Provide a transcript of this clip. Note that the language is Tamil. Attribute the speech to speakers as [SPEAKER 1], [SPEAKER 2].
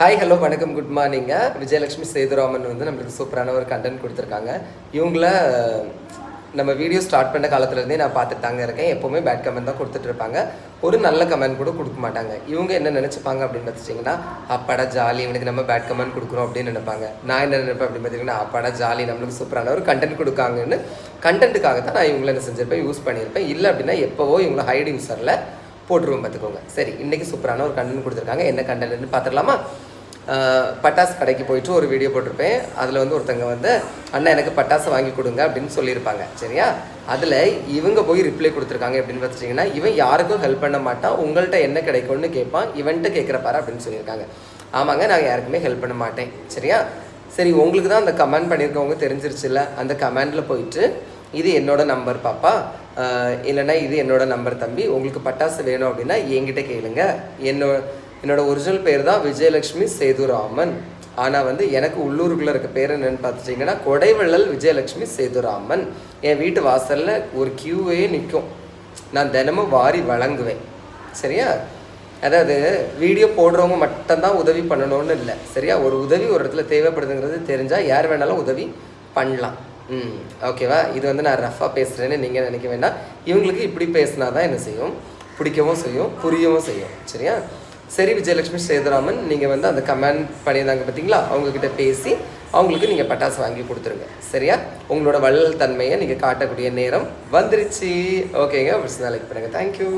[SPEAKER 1] ஹாய் ஹலோ வணக்கம் குட் மார்னிங்க விஜயலட்சுமி சேதுராமன் வந்து நம்மளுக்கு சூப்பரான ஒரு கண்டென்ட் கொடுத்துருக்காங்க. இவங்கள நம்ம வீடியோ ஸ்டார்ட் பண்ண காலத்துலேருந்தே நான் பார்த்துட்டு தாங்க இருக்கேன். எப்போவுமே பேட் கமெண்ட் தான் கொடுத்துட்டு இருப்பாங்க. ஒரு நல்ல கமெண்ட் கூட கொடுக்க மாட்டாங்க. இவங்க என்ன நினச்சிப்பாங்க அப்படின்னு பார்த்துட்டிங்கன்னா அப்பாடா ஜாலி இவனுக்கு நம்ம பேட் கமெண்ட் கொடுக்குறோம் அப்படின்னு நினைப்பாங்க. நான் என்ன நினைப்பேன் அப்படின்னு பார்த்தீங்கன்னா அப்பாடா ஜாலி நம்மளுக்கு சூப்பரான ஒரு கண்டென்ட் கொடுக்காங்கன்னு கண்டென்ட்டுக்காக தான் நான் இவங்களை என்ன செஞ்சிருப்பேன் யூஸ் பண்ணியிருப்பேன். இல்லை அப்படின்னா எப்போவோ இவங்களை ஹைட் யூஸரில் போட்டுருவோம் பார்த்துக்கோங்க. சரி இன்றைக்கி சூப்பரான ஒரு கண்டென்ட் கொடுத்துருக்காங்க. என்ன கண்டென்ட்னு பார்த்துடலாமா? பட்டாசு கடைக்கு போயிட்டு ஒரு வீடியோ போட்டிருப்பேன். அதில் வந்து ஒருத்தங்க வந்து அண்ணா எனக்கு பட்டாசு வாங்கி கொடுங்க அப்படின்னு சொல்லியிருப்பாங்க. சரியா? அதில் இவங்க போய் ரிப்ளை கொடுத்துருக்காங்க அப்படின்னு பார்த்துட்டிங்கன்னா இவன் யாருக்கும் ஹெல்ப் பண்ண மாட்டான் உங்கள்கிட்ட என்ன கிடைக்கும்னு கேட்பான் இவன்ட்டு கேட்குறப்பாரு அப்படின்னு சொல்லியிருக்காங்க. ஆமாங்க நான் யாருக்குமே ஹெல்ப் பண்ண மாட்டேன். சரியா? சரி உங்களுக்கு தான் அந்த கமெண்ட் பண்ணியிருக்கவங்க தெரிஞ்சிருச்சுல்ல? அந்த கமெண்டில் போயிட்டு இது என்னோட நம்பர் பாப்பா. இல்லைன்னா இது என்னோட நம்பர் தம்பி. உங்களுக்கு பட்டாசு வேணும் அப்படின்னா என்கிட்ட கேளுங்க. என்னோட என்னோடய ஒரிஜினல் பேர் தான் விஜயலட்சுமி சேதுராமன். ஆனால் வந்து எனக்கு உள்ளூருக்குள்ளே இருக்க பேர் என்னென்னு பார்த்துட்டிங்கன்னா கொடைவள்ளல் விஜயலட்சுமி சேதுராமன். என் வீட்டு வாசலில் ஒரு கியூவே நிற்கும் நான் தினமும் வாரி வழங்குவேன். சரியா? அதாவது வீடியோ போடுறவங்க மட்டும்தான் உதவி பண்ணணும்னு இல்லை. சரியா? ஒரு உதவி ஒரு இடத்துல தேவைப்படுதுங்கிறது தெரிஞ்சால் யார் வேணாலும் உதவி பண்ணலாம். ம் ஓகேவா? இது வந்து நான் ரஃபாக பேசுகிறேன்னு நீங்கள் நினைக்க வேண்டாம். இவங்களுக்கு இப்படி பேசினா தான் என்ன செய்யும்? பிடிக்கவும் செய்யும் புரியவும் செய்யும். சரியா? சரி விஜயலட்சுமி சேதுராமன் நீங்கள் வந்து அந்த கமெண்ட் பண்ணியிருந்தாங்க பார்த்தீங்களா அவங்கக்கிட்ட பேசி அவங்களுக்கு நீங்கள் பட்டாசு வாங்கி கொடுத்துருங்க. சரியா? உங்களோட வள்ளல் தன்மையை நீங்கள் காட்டக்கூடிய நேரம் வந்துருச்சு. ஓகேங்க லைக் பண்ணுங்கள் தேங்க்யூ